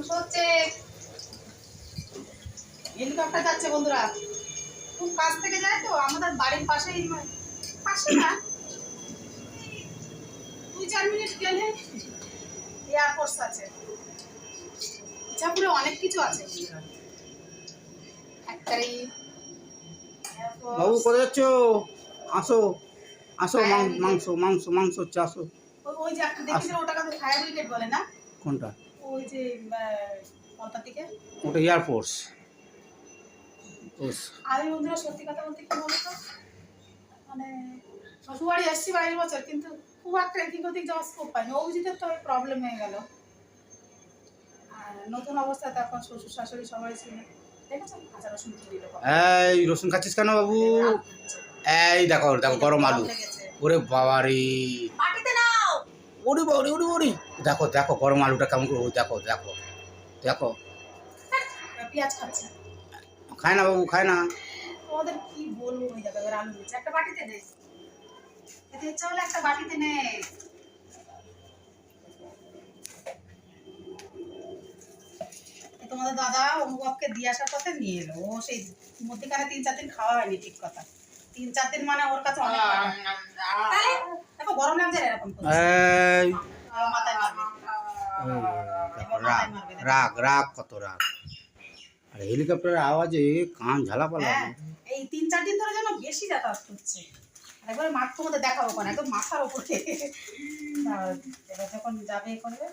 মাংস হচ্ছে হেলিকপ্টার যাচ্ছে বন্ধুরা। খুব কাছ থেকে যায় তো আমাদের বাড়ির পাশেই মানে, পাশে না? দুই চার মিনিট গেলে এয়ারফোর্স আছে। ইচ্ছাপুরে অনেক কিছু আছে। ফ্যাক্টরি বাবু কোথায় যাচ্ছ? আসো আসো মাংস মাংস মাংস হচ্ছে আসো। ওই যে একটা দেখেছি ওটাকে ফায়ার ব্রিগেড বলে না? কোনটা? ওই যে কলকাতা থেকে ওটা এয়ারফোর্স আমি বন্ধুরা সত্যি কথা বলতে কি বলতো? মানে শ্বশুরবাড়ি এসছি বাইশ বছর কিন্তু খুব একটা এদিক ওদিক যাওয়ার স্কোপ পাইনি। অভিজিতের তো প্রবলেম হয়ে গেল। আর নতুন অবস্থায় তখন শ্বশুর শাশুড়ি সবাই ছিল। রসুন এই রসুন খাচ্ছিস কেন বাবু? এই দেখো দেখো গরম আলু। ওরে বাবা রে পাটিতে নাও ওরে বাবা ওরে ওরে দেখো দেখো গরম আলুটা কেমন করে দেখো দেখো দেখো। পেঁয়াজ খাচ্ছে খায় না বাবু খায় না। তোমাদের কি বলব ওই দেখো আলু দিচ্ছে একটা বাটিতে নে এতে ইচ্ছা একটা বাটিতে নে। তোমাদের দাদা অনুভবকে দিয়ে আসার পথে নিয়ে এলো। ও সেই মধ্যিখানে তিন চার দিন খাওয়া হয়নি ঠিক কথা। তিন চার দিন মানে ওর কাছে অনেক তাহলে দেখো গরম লাগছে এরকম রাগ রাগ কত রাগ। আর হেলিকপ্টারের আওয়াজে কান ঝালাপালা। হ্যাঁ এই তিন চার দিন ধরে যেন বেশি যাতায়াত করছে একবারে মাঠ তোমাদের দেখাবো কোন একদম মাথার ওপরে এবার যখন যাবে এ করবে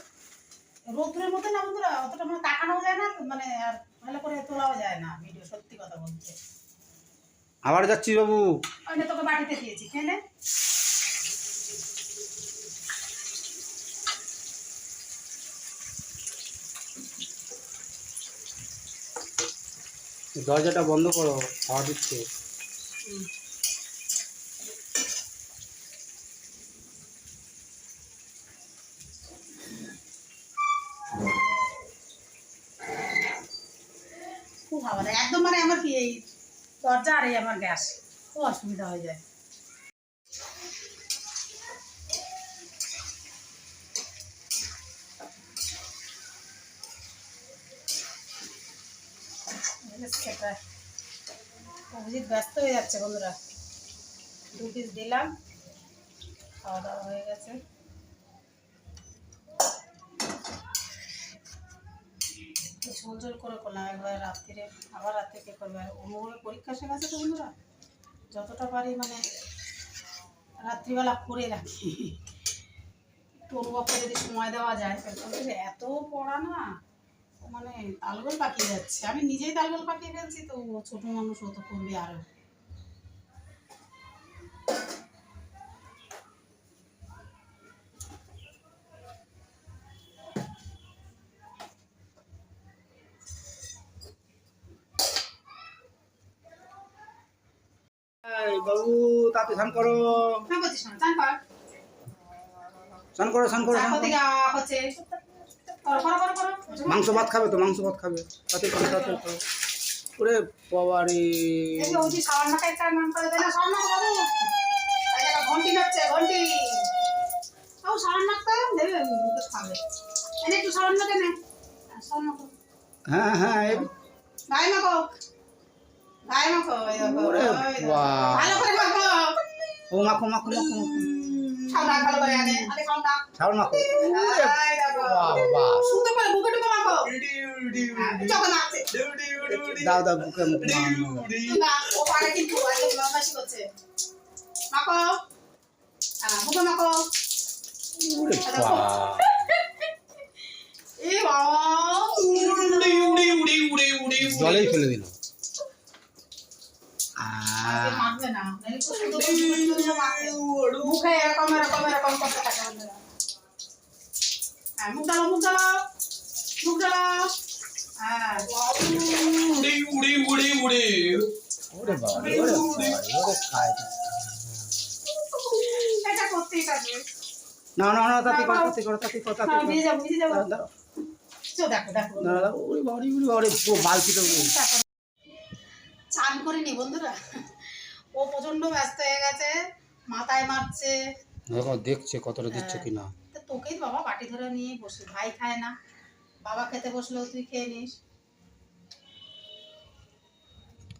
রোদ্রের মধ্যে না বন্ধুরা অতটা মানে তাকানোও যায় না মানে আর ভালো করে তোলাও যায় না ভিডিও সত্যি কথা বলতে। আবার যাচ্ছি বাবু? ওইটা তোকে বাড়িতে দিয়েছি খেলে দরজাটা বন্ধ করো, হাওয়া দিচ্ছে। একদম মানে আমার কি এই দরজা আর এই আমার গ্যাস, খুব অসুবিধা হয়ে যায়। সেটা অভিজিৎ ব্যস্ত হয়ে যাচ্ছে বন্ধুরা। দু পিস দিলাম, খাওয়া দাওয়া হয়ে গেছে। ঝোল ঝোল করে করলাম, একবার রাত্রিরে, আবার রাত্রে কে করবে? আর অনুভবের পরীক্ষা শেষ আছে তো বন্ধুরা? যতটা পারি মানে রাত্রিবেলা করে রাখি। একটু অনুভব করে যদি সময় দেওয়া যায় এত পড়া না। মানে তালগোল পাকিয়ে যাচ্ছে। আমি নিজেই তালগোল পাকিয়ে ফেলছি তো ছোট মানুষ ও তো করবে আরও। বাবু তাতে স্নান করো। স্নান করো। স্নান করো স্নান করো। মাংস ভাত খাবে তো মাংস ভাত খাবে। তাতে করো ওরে বাবা রে এই যে ওই সাবান মাখা একটা নাম করে দেয় না সাবান মাখা বাবু এই দেখো ঘন্টি নাচছে ঘন্টি। ও সাবান মাখতে দেবে খাবে। এনে একটু সাবান নে। হ্যাঁ, হ্যাঁ গায়ে মাখো। গায়ে মাখো। ভালো করে মাখো। ও মাখো মাখো মাখো মাখো। দাও। দাও বুকে মুখে বুকে মাখো। জলেই ফেলে দিল। না নাহলে খুব সুন্দর করে সুন্দর করে মাখবে। মুখে এরকম এরকম এরকম করতে থাকে বন্ধুরা। হ্যাঁ মুখ ডালো মুখ ডালো মুখ ডালো ওরে বাবা রে, ওরে বাবা ওরে খায় না। এটা করতেই থাকবে না না না তাতে করো তাতে করো তাতে করো তাতে ভিজে যাব ভিজে যাব দাঁড়াও, দাঁড়াও। চো দেখো দেখো দাঁড়াও, দাঁড়াও। ওরে বাবা ওরে বাবা পুরো বালতিটা চান করিনি বন্ধুরা ও প্রচণ্ড ব্যস্ত হয়ে গেছে মাথায় মারছে। দেখো দেখছে কতটা দিচ্ছে হ্যাঁ। কিনা। তো তোকেই বাবা বাটি ধরে নিয়ে বসে ভাই খায় না। বাবা খেতে বসলেও তুই খেয়ে নিস।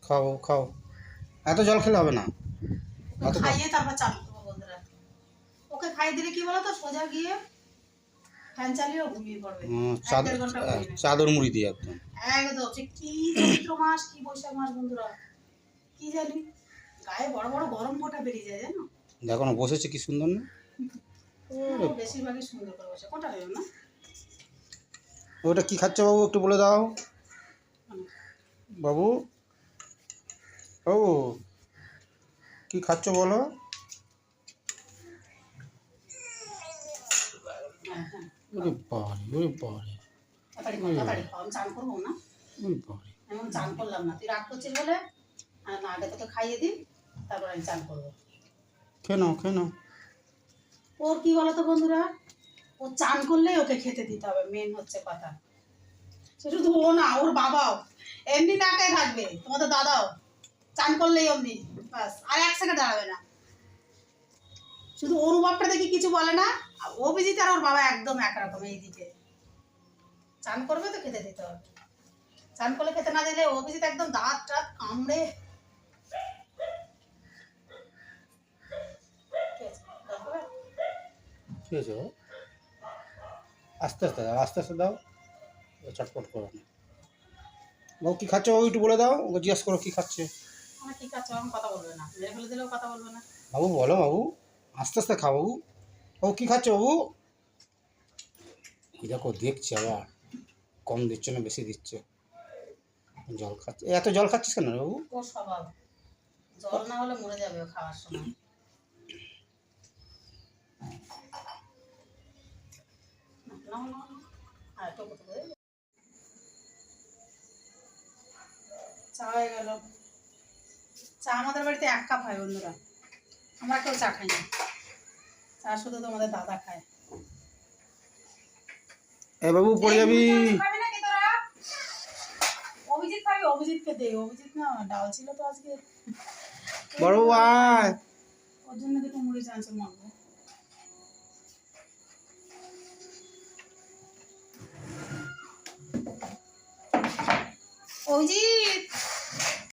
খাও খাও। এত জল খেলে হবে না। খাইয়ে তারপর চালু করব বন্ধুরা। ওকে খাইয়ে দিলে কি বলো তো সোজা গিয়ে ফ্যান চালিয়েও ঘুমিয়ে পড়বে। চাদর মুড়ি দিয়ে একদম। একদম। সে কি চৈত্র মাস কি বৈশাখ মাস বন্ধুরা। কি জানি? গায়ে বড় বড় গরম ফোঁটা বেরিয়ে যায় জানো? দেখো না বসেছে কি সুন্দর না? বেশিরভাগই সুন্দর করে বসে। কোনটা না ওটা কি খাচ্ছে বাবু একটু বলে দাও। বাবু বাবু কি খাচ্ছ বলো? ওরে বাড়ি ওরে বাড়ি চান করলাম না। তুই রাগ করছিস বলে? আর না আগে তোকে খাইয়ে দিই তারপর আমি চান করব। ওর কি বলতো বন্ধুরা? ও চান করলেই ওকে খেতে দিতে হবে মেন হচ্ছে কথা। শুধু ও না, ওর বাবাও। এমনি থাকবে, তোমাদের দাদাও। চান করলেই অমনি বাস আর এক সেকেন্ড দাঁড়াবে না। শুধু ওর বাপটা দেখি কিছু বলে না, আর অভিজিৎ আর ওর বাবা একদম একরকম এইদিকে। চান করবে তো খেতে দিতে হবে। চান করলে খেতে না দিলে অভিজিৎ একদম দাঁত টাত কামড়ে ঠিক আছে, তারপরে? ঠিক আছে? আস্তে আস্তে দাও আস্তে আস্তে দাও। ও চটপট করো। না বাবু কি খাচ্ছ? ও একটু বলে দাও। ওকে জিজ্ঞেস করো কি খাচ্ছে। বাবু বলো বাবু। আস্তে আস্তে খাও বাবু। বাবু কী খাচ্ছ বাবু? দেখো দেখছি আবার। কম দিচ্ছে না বেশি দিচ্ছে। জল খাচ্ছে। এত জল খাচ্ছিস কেন বাবু? জল না হলে মরে যাবে খাওয়ার সময়। চা হয়ে গেল চা আমাদের বাড়িতে এক কাপ হয় বন্ধুরা আমরা কেউ চা খাই না চা শুধু তোমাদের দাদা খায় এ বাবু পড়ে যাবি। অভিজিৎ খাবি নাকি তোরা? অভিজিৎ খাবি অভিজিৎকে দে অভিজিৎ না ডাল ছিল তো আজকে। বড় আয়। ওর জন্য দুটো মুড়ি চানাচুর 我们